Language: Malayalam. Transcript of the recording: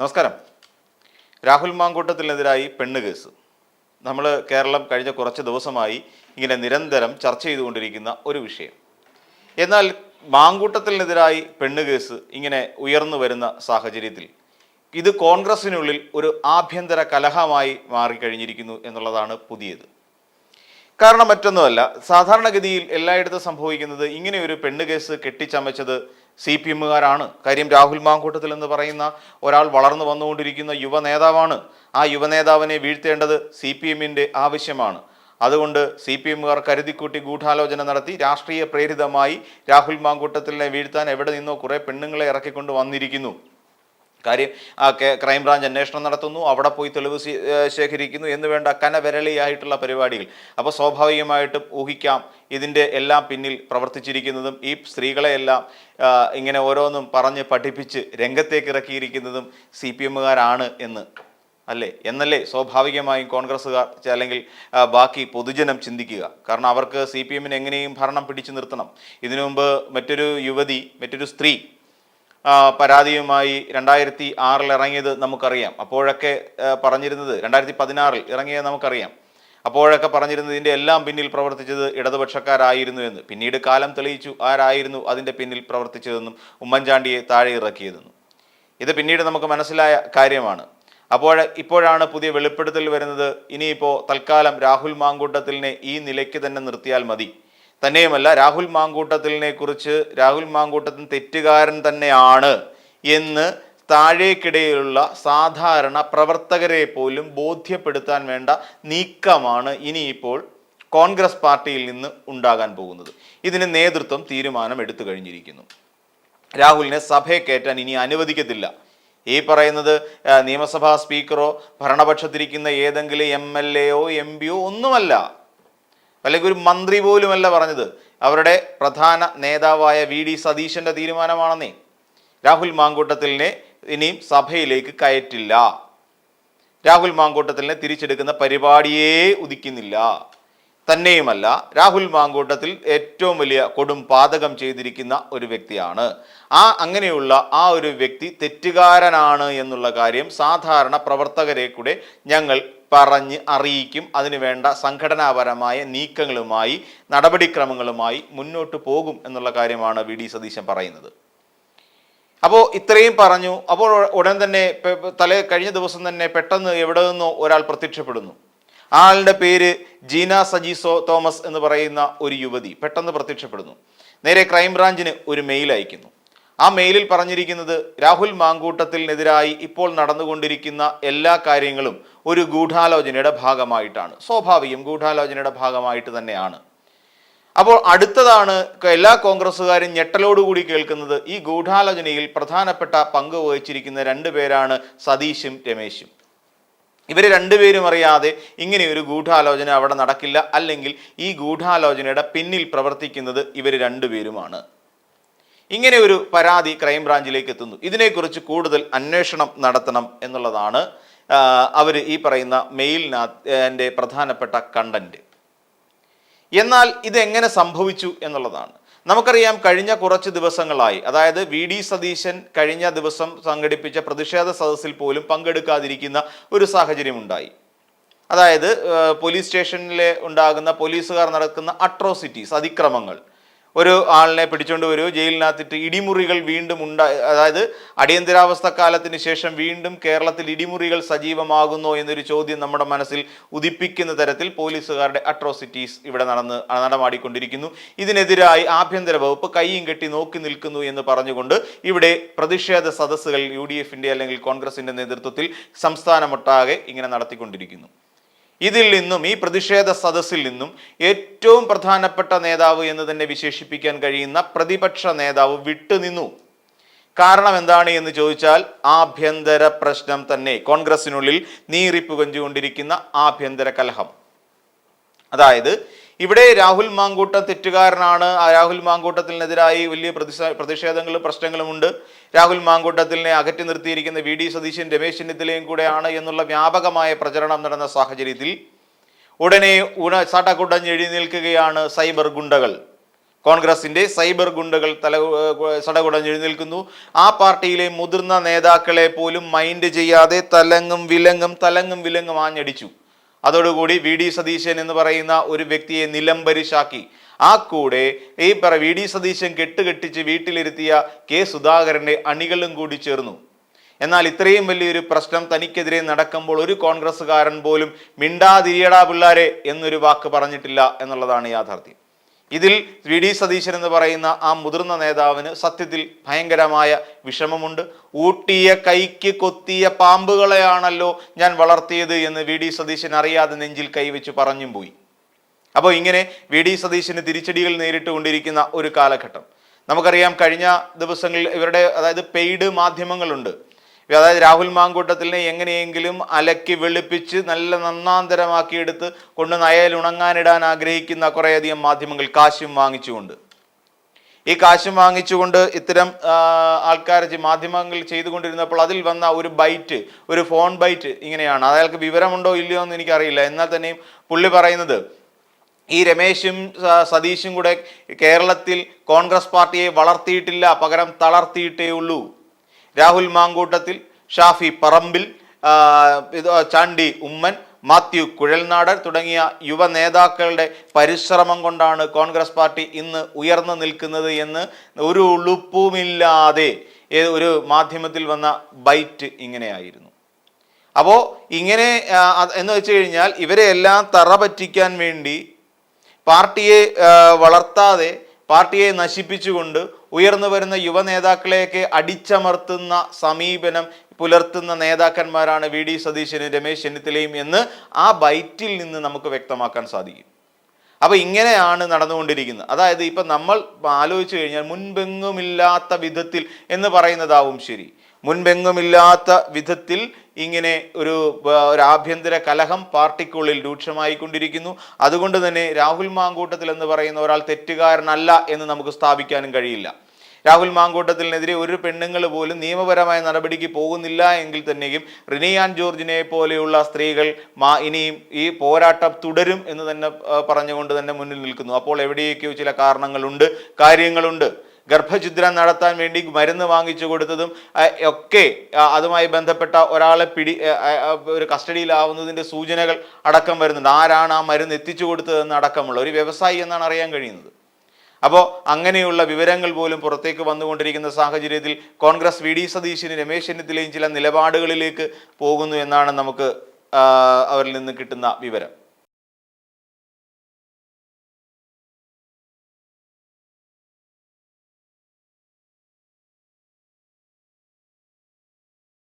നമസ്കാരം. രാഹുൽ മാങ്കൂട്ടത്തിനെതിരായി പെണ്ണ് കേസ്. നമ്മൾ കേരളം കഴിഞ്ഞ കുറച്ച് ദിവസമായി ഇങ്ങനെ നിരന്തരം ചർച്ച ചെയ്തുകൊണ്ടിരിക്കുന്ന ഒരു വിഷയം. എന്നാൽ മാങ്കൂട്ടത്തിനെതിരായി പെണ്ണ് കേസ് ഇങ്ങനെ ഉയർന്നു വരുന്ന സാഹചര്യത്തിൽ ഇത് കോൺഗ്രസിനുള്ളിൽ ഒരു ആഭ്യന്തര കലഹമായി മാറിക്കഴിഞ്ഞിരിക്കുന്നു എന്നുള്ളതാണ് പുതിയത്. കാരണം മറ്റൊന്നുമല്ല സാധാരണഗതിയിൽ എല്ലായിടത്തും സംഭവിക്കുന്നത് ഇങ്ങനെ ഒരു പെണ്ണ് കേസ് കെട്ടിച്ചമച്ചത് സി പി എമ്മുകാരാണ്. കാര്യം രാഹുൽ മാങ്കൂട്ടത്തിൽ എന്ന് പറയുന്ന ഒരാൾ വളർന്നു വന്നുകൊണ്ടിരിക്കുന്ന യുവ നേതാവാണ് ആ യുവ നേതാവിനെ വീഴ്ത്തേണ്ടത് സി പി എമ്മിന്റെ ആവശ്യമാണ്. അതുകൊണ്ട് സി പി എമ്മുകാർ കരുതിക്കൂട്ടി ഗൂഢാലോചന നടത്തി രാഷ്ട്രീയ പ്രേരിതമായി രാഹുൽ മാങ്കൂട്ടത്തിലിനെ വീഴ്ത്താൻ എവിടെ നിന്നോ കുറേ പെണ്ണുങ്ങളെ ഇറക്കിക്കൊണ്ട് വന്നിരിക്കുന്നു. കാര്യം ക്രൈംബ്രാഞ്ച് അന്വേഷണം നടത്തുന്നു അവിടെ പോയി തെളിവ് ശേഖരിക്കുന്നു എന്ന് വേണ്ട കനവിരളിയായിട്ടുള്ള പരിപാടികൾ. അപ്പോൾ സ്വാഭാവികമായിട്ടും ഊഹിക്കാം ഇതിന്റെ എല്ലാം പിന്നിൽ പ്രവർത്തിച്ചിരിക്കുന്നതും ഈ സ്ത്രീകളെയെല്ലാം ഇങ്ങനെ ഓരോന്നും പറഞ്ഞ് പഠിപ്പിച്ച് രംഗത്തേക്ക് ഇറക്കിയിരിക്കുന്നതും സി പി എമ്മുകാരാണ് എന്ന് അല്ലേ? എന്നല്ലേ സ്വാഭാവികമായും കോൺഗ്രസ്സുകാർ അല്ലെങ്കിൽ ബാക്കി പൊതുജനം ചിന്തിക്കുക. കാരണം അവർക്ക് സി പി എമ്മിന് എങ്ങനെയും ഭരണം പിടിച്ചു നിർത്തണം. ഇതിനു മുമ്പ് മറ്റൊരു യുവതി മറ്റൊരു സ്ത്രീ പരാതിയുമായി രണ്ടായിരത്തി ആറിൽ ഇറങ്ങിയത് നമുക്കറിയാം. അപ്പോഴൊക്കെ പറഞ്ഞിരുന്നത് രണ്ടായിരത്തി പതിനാറിൽ ഇറങ്ങിയത് നമുക്കറിയാം. അപ്പോഴൊക്കെ പറഞ്ഞിരുന്നതിന്റെ എല്ലാം പിന്നിൽ പ്രവർത്തിച്ചത് ഇടതുപക്ഷക്കാരായിരുന്നു എന്ന്. പിന്നീട് കാലം തെളിയിച്ചു ആരായിരുന്നു അതിന്റെ പിന്നിൽ പ്രവർത്തിച്ചതെന്നും ഉമ്മൻചാണ്ടിയെ താഴെ ഇറക്കിയതെന്നും. ഇത് പിന്നീട് നമുക്ക് മനസ്സിലായ കാര്യമാണ്. അപ്പോൾ ഇപ്പോഴാണ് പുതിയ വെളിപ്പെടുത്തൽ വരുന്നത്. ഇനിയിപ്പോൾ തൽക്കാലം രാഹുൽ മാങ്കൂട്ടത്തിലിനെ ഈ നിലയ്ക്ക് തന്നെ നിർത്തിയാൽ മതി. തന്നെയുമല്ല രാഹുൽ മാങ്കൂട്ടത്തിലിനെ കുറിച്ച് രാഹുൽ മാങ്കൂട്ടത്തിൽ തെറ്റുകാരൻ തന്നെയാണ് എന്ന് താഴേക്കിടയിലുള്ള സാധാരണ പ്രവർത്തകരെ പോലും ബോധ്യപ്പെടുത്താൻ വേണ്ട നീക്കമാണ് ഇനിയിപ്പോൾ കോൺഗ്രസ് പാർട്ടിയിൽ നിന്ന് ഉണ്ടാകാൻ പോകുന്നത്. ഇതിന് നേതൃത്വം തീരുമാനം എടുത്തു കഴിഞ്ഞിരിക്കുന്നു. രാഹുലിനെ സഭയെ കയറ്റാൻ ഇനി അനുവദിക്കത്തില്ല. ഈ പറയുന്നത് നിയമസഭാ സ്പീക്കറോ ഭരണപക്ഷത്തിരിക്കുന്ന ഏതെങ്കിലും എം എൽ എയോ എം പിയോ ഒന്നുമല്ല. അല്ലെങ്കിൽ ഒരു മന്ത്രി പോലുമല്ല പറഞ്ഞത്. അവരുടെ പ്രധാന നേതാവായ വി ഡി സതീശന്റെ തീരുമാനമാണെന്നേ. രാഹുൽ മാങ്കൂട്ടത്തിലിനെ ഇനിയും സഭയിലേക്ക് കയറ്റില്ല. രാഹുൽ മാങ്കൂട്ടത്തിലിനെ തിരിച്ചെടുക്കുന്ന പരിപാടിയേ ഉദിക്കുന്നില്ല. തന്നെയുമല്ല രാഹുൽ മാങ്കൂട്ടത്തിൽ ഏറ്റവും വലിയ കൊടും പാതകം ചെയ്തിരിക്കുന്ന ഒരു വ്യക്തിയാണ്. ആ അങ്ങനെയുള്ള ആ ഒരു വ്യക്തി തെറ്റുകാരനാണ് എന്നുള്ള കാര്യം സാധാരണ പ്രവർത്തകരെ കൂടെ ഞങ്ങൾ പറഞ്ഞ് അറിയിക്കും. അതിനുവേണ്ട സംഘടനാപരമായ നീക്കങ്ങളുമായി നടപടിക്രമങ്ങളുമായി മുന്നോട്ട് പോകും എന്നുള്ള കാര്യമാണ് വി. ഡി. സതീശൻ പറയുന്നത്. അപ്പോൾ ഇത്രയും പറഞ്ഞു. അപ്പോൾ ഉടൻ തന്നെ തലേ കഴിഞ്ഞ ദിവസം തന്നെ പെട്ടെന്ന് എവിടെ നിന്നോ ഒരാൾ പ്രത്യക്ഷപ്പെടുന്നു. ആളുടെ പേര് ജീന സജീസോ തോമസ് എന്ന് പറയുന്ന ഒരു യുവതി പെട്ടെന്ന് പ്രത്യക്ഷപ്പെടുന്നു. നേരെ ക്രൈംബ്രാഞ്ചിന് ഒരു മെയിൽ അയക്കുന്നു. ആ മെയിലിൽ പറഞ്ഞിരിക്കുന്നത് രാഹുൽ മാങ്കൂട്ടത്തിനെതിരായി ഇപ്പോൾ നടന്നുകൊണ്ടിരിക്കുന്ന എല്ലാ കാര്യങ്ങളും ഒരു ഗൂഢാലോചനയുടെ ഭാഗമായിട്ടാണ്. സ്വാഭാവികം ഗൂഢാലോചനയുടെ ഭാഗമായിട്ട് തന്നെയാണ്. അപ്പോൾ അടുത്തതാണ് എല്ലാ കോൺഗ്രസ്സുകാരും ഞെട്ടലോടുകൂടി കേൾക്കുന്നത് ഈ ഗൂഢാലോചനയിൽ പ്രധാനപ്പെട്ട പങ്ക് വഹിച്ചിരിക്കുന്ന രണ്ടു പേരാണ് സതീഷും രമേശും. ഇവർ രണ്ടുപേരും അറിയാതെ ഇങ്ങനെ ഒരു ഗൂഢാലോചന അവിടെ നടക്കില്ല. അല്ലെങ്കിൽ ഈ ഗൂഢാലോചനയുടെ പിന്നിൽ പ്രവർത്തിക്കുന്നത് ഇവർ രണ്ടുപേരുമാണ്. ഇങ്ങനെ ഒരു പരാതി ക്രൈംബ്രാഞ്ചിലേക്ക് എത്തുന്നു. ഇതിനെക്കുറിച്ച് കൂടുതൽ അന്വേഷണം നടത്തണം എന്നുള്ളതാണ് അവർ ഈ പറയുന്ന മെയിലിനകത്ത് പ്രധാനപ്പെട്ട കണ്ടന്റ്. എന്നാൽ ഇതെങ്ങനെ സംഭവിച്ചു എന്നുള്ളതാണ്. നമുക്കറിയാം കഴിഞ്ഞ കുറച്ച് ദിവസങ്ങളായി അതായത് വി ഡി സതീശൻ കഴിഞ്ഞ ദിവസം സംഘടിപ്പിച്ച പ്രതിഷേധ സദസ്സിൽ പോലും പങ്കെടുക്കാതിരിക്കുന്ന ഒരു സാഹചര്യമുണ്ടായി അതായത് പോലീസ് സ്റ്റേഷനിലെ ഉണ്ടാകുന്ന പോലീസുകാർ നടക്കുന്ന അട്രോസിറ്റീസ് അതിക്രമങ്ങൾ. ഒരു ആളിനെ പിടിച്ചുകൊണ്ട് വരുമോ ജയിലിനകത്തിട്ട് ഇടിമുറികൾ വീണ്ടും ഉണ്ടായി അതായത് അടിയന്തരാവസ്ഥ കാലത്തിന് ശേഷം വീണ്ടും കേരളത്തിൽ ഇടിമുറികൾ സജീവമാകുന്നോ എന്നൊരു ചോദ്യം നമ്മുടെ മനസ്സിൽ ഉദിപ്പിക്കുന്ന തരത്തിൽ പോലീസുകാരുടെ അട്രോസിറ്റീസ് ഇവിടെ നടന്ന് നടമാടിക്കൊണ്ടിരിക്കുന്നു. ഇതിനെതിരായി ആഭ്യന്തര വകുപ്പ് കൈയും കെട്ടി നോക്കി നിൽക്കുന്നു എന്ന് പറഞ്ഞുകൊണ്ട് ഇവിടെ പ്രതിഷേധ സദസ്സുകൾ യു അല്ലെങ്കിൽ കോൺഗ്രസിന്റെ നേതൃത്വത്തിൽ സംസ്ഥാനമൊട്ടാകെ ഇങ്ങനെ നടത്തിക്കൊണ്ടിരിക്കുന്നു. ഇതിൽ നിന്നും ഈ പ്രതിഷേധ സദസ്സിൽ നിന്നും ഏറ്റവും പ്രധാനപ്പെട്ട നേതാവ് എന്ന് തന്നെ വിശേഷിപ്പിക്കാൻ കഴിയുന്ന പ്രതിപക്ഷ നേതാവ് വിട്ടുനിന്നു. കാരണം എന്താണ് എന്ന് ചോദിച്ചാൽ ആഭ്യന്തര പ്രശ്നം തന്നെ കോൺഗ്രസിനുള്ളിൽ നീറിപ്പുകഞ്ഞുകൊണ്ടിരിക്കുന്ന ആഭ്യന്തര കലഹം. അതായത് ഇവിടെ രാഹുൽ മാങ്കൂട്ടം തെറ്റുകാരനാണ്. ആ രാഹുൽ മാങ്കൂട്ടത്തിനെതിരായി വലിയ പ്രതിഷേ പ്രതിഷേധങ്ങളും പ്രശ്നങ്ങളും ഉണ്ട് രാഹുൽ മാങ്കൂട്ടത്തിനെ അകറ്റി നിർത്തിയിരിക്കുന്ന വി. ഡി. സതീശൻ രമേശ് ചെന്നിത്തലയും കൂടെയാണ് എന്നുള്ള വ്യാപകമായ പ്രചരണം നടന്ന സാഹചര്യത്തിൽ ഉടനെ ഉണ സടകുടഞ്ഞ് എഴുന്നേൽക്കുകയാണ് സൈബർ ഗുണ്ടകൾ. കോൺഗ്രസിന്റെ സൈബർ ഗുണ്ടകൾ തല സടകുടഞ്ഞെഴുന്നേൽക്കുന്നു ആ പാർട്ടിയിലെ മുതിർന്ന നേതാക്കളെ പോലും മൈൻഡ് ചെയ്യാതെ തലങ്ങും വിലങ്ങും തലങ്ങും വിലങ്ങും ആഞ്ഞടിച്ചു. അതോടുകൂടി വി ഡി സതീശൻ എന്ന് പറയുന്ന ഒരു വ്യക്തിയെ നിലംബരിശാക്കി ആ കൂടെ ഈ പറ വി ഡി സതീശൻ കെട്ടുകെട്ടിച്ച് വീട്ടിലിരുത്തിയ കെ സുധാകരന്റെ അണികളും കൂടി ചേർന്നു. എന്നാൽ ഇത്രയും വലിയൊരു പ്രശ്നം തനിക്കെതിരെ നടക്കുമ്പോൾ ഒരു കോൺഗ്രസ്സുകാരൻ പോലും മിണ്ടാതിരിയടാ പിള്ളാരെ എന്നൊരു വാക്ക് പറഞ്ഞിട്ടില്ല എന്നുള്ളതാണ് യാഥാർത്ഥ്യം. ഇതിൽ വി ഡി സതീശൻ എന്ന് പറയുന്ന ആ മുതിർന്ന നേതാവിന് സത്യത്തിൽ ഭയങ്കരമായ വിഷമമുണ്ട്. ഊട്ടിയ കൈക്ക് കൊത്തിയ പാമ്പുകളെയാണല്ലോ ഞാൻ വളർത്തിയത് എന്ന് വി ഡി സതീശൻ അറിയാതെ നെഞ്ചിൽ കൈവച്ച് പറഞ്ഞും പോയി. അപ്പോൾ ഇങ്ങനെ വി ഡി സതീശന് തിരിച്ചടികൾ നേരിട്ട് കൊണ്ടിരിക്കുന്ന ഒരു കാലഘട്ടം. നമുക്കറിയാം കഴിഞ്ഞ ദിവസങ്ങളിൽ ഇവരുടെ അതായത് പെയ്ഡ് മാധ്യമങ്ങളുണ്ട്. അതായത് രാഹുൽ മാങ്കൂട്ടത്തിനെ എങ്ങനെയെങ്കിലും അലക്കി വെളുപ്പിച്ച് നല്ല നന്നാന്തരമാക്കി എടുത്ത് കൊണ്ട് നയൽ ഉണങ്ങാനിടാൻ ആഗ്രഹിക്കുന്ന കുറേയധികം മാധ്യമങ്ങൾ കാശും വാങ്ങിച്ചുകൊണ്ട്. ഈ കാശും വാങ്ങിച്ചുകൊണ്ട് ഇത്തരം ആൾക്കാർ മാധ്യമങ്ങൾ ചെയ്തുകൊണ്ടിരുന്നപ്പോൾ അതിൽ വന്ന ഒരു ബൈറ്റ് ഒരു ഫോൺ ബൈറ്റ് ഇങ്ങനെയാണ്. അയാൾക്ക് വിവരമുണ്ടോ ഇല്ലയോ എന്ന് എനിക്കറിയില്ല. എന്നാൽ തന്നെയും പുള്ളി പറയുന്നത് ഈ രമേശും സതീഷും കൂടെ കേരളത്തിൽ കോൺഗ്രസ് പാർട്ടിയെ വളർത്തിയിട്ടില്ല പകരം തളർത്തിയിട്ടേ ഉള്ളൂ രാഹുൽ മാങ്കൂട്ടത്തിൽ ഷാഫി പറമ്പിൽ ചാണ്ടി ഉമ്മൻ മാത്യു കുഴൽനാടൻ തുടങ്ങിയ യുവ നേതാക്കളുടെ പരിശ്രമം കൊണ്ടാണ് കോൺഗ്രസ് പാർട്ടി ഇന്ന് ഉയർന്നു നിൽക്കുന്നത് എന്ന് ഒരു ഉളുപ്പുമില്ലാതെ ഒരു മാധ്യമത്തിൽ വന്ന ബൈറ്റ് ഇങ്ങനെയായിരുന്നു. അപ്പോൾ ഇങ്ങനെ എന്ന് വെച്ച് കഴിഞ്ഞാൽ ഇവരെ എല്ലാം തറ പറ്റിക്കാൻ വേണ്ടി പാർട്ടിയെ വളർത്താതെ പാർട്ടിയെ നശിപ്പിച്ചുകൊണ്ട് ഉയർന്നു വരുന്ന യുവ നേതാക്കളെയൊക്കെ അടിച്ചമർത്തുന്ന സമീപനം പുലർത്തുന്ന നേതാക്കന്മാരാണ് വി ഡി സതീശനും രമേശ് ചെന്നിത്തലയും എന്ന് ആ ബൈറ്റിൽ നിന്ന് നമുക്ക് വ്യക്തമാക്കാൻ സാധിക്കും. അപ്പോൾ ഇങ്ങനെയാണ് നടന്നുകൊണ്ടിരിക്കുന്നത്. അതായത് ഇപ്പം നമ്മൾ ആലോചിച്ചു കഴിഞ്ഞാൽ മുൻപെങ്ങുമില്ലാത്ത വിധത്തിൽ എന്ന് പറയുന്നതാവും ശരി. മുൻപെങ്ങുമില്ലാത്ത വിധത്തിൽ ഇങ്ങനെ ഒരു ഒരു ആഭ്യന്തര കലഹം പാർട്ടിക്കുള്ളിൽ രൂക്ഷമായിക്കൊണ്ടിരിക്കുന്നു. അതുകൊണ്ട് തന്നെ രാഹുൽ മാങ്കൂട്ടത്തിൽ എന്ന് പറയുന്ന ഒരാൾ തെറ്റുകാരനല്ല എന്ന് നമുക്ക് സ്ഥാപിക്കാനും കഴിയില്ല. രാഹുൽ മാങ്കൂട്ടത്തിനെതിരെ ഒരു പെണ്ണുങ്ങൾ പോലും നിയമപരമായ നടപടിക്ക് പോകുന്നില്ല എങ്കിൽ തന്നെയും റിനിയാൻ ജോർജിനെ പോലെയുള്ള സ്ത്രീകൾ മാ ഇനിയും ഈ പോരാട്ടം തുടരും എന്ന് തന്നെ പറഞ്ഞുകൊണ്ട് തന്നെ മുന്നിൽ നിൽക്കുന്നു. അപ്പോൾ എവിടെയൊക്കെയോ ചില കാരണങ്ങളുണ്ട് കാര്യങ്ങളുണ്ട്. ഗർഭഛിദ്രം നടത്താൻ വേണ്ടി മരുന്ന് വാങ്ങിച്ചു കൊടുത്തതും ഒക്കെ അതുമായി ബന്ധപ്പെട്ട ഒരാളെ പിടി ഒരു കസ്റ്റഡിയിലാവുന്നതിന്റെ സൂചനകൾ അടക്കം വരുന്നുണ്ട്. ആരാണ് ആ മരുന്ന് എത്തിച്ചു കൊടുത്തതെന്ന് അടക്കമുള്ള ഒരു വ്യവസായി എന്നാണ് അറിയാൻ കഴിയുന്നത്. അപ്പോൾ അങ്ങനെയുള്ള വിവരങ്ങൾ പോലും പുറത്തേക്ക് വന്നുകൊണ്ടിരിക്കുന്ന സാഹചര്യത്തിൽ കോൺഗ്രസ് വി ഡി സതീശിന് രമേശ് ചെന്നിത്തലയും ചില നിലപാടുകളിലേക്ക് പോകുന്നു എന്നാണ് നമുക്ക് അവരിൽ നിന്ന് കിട്ടുന്ന വിവരം.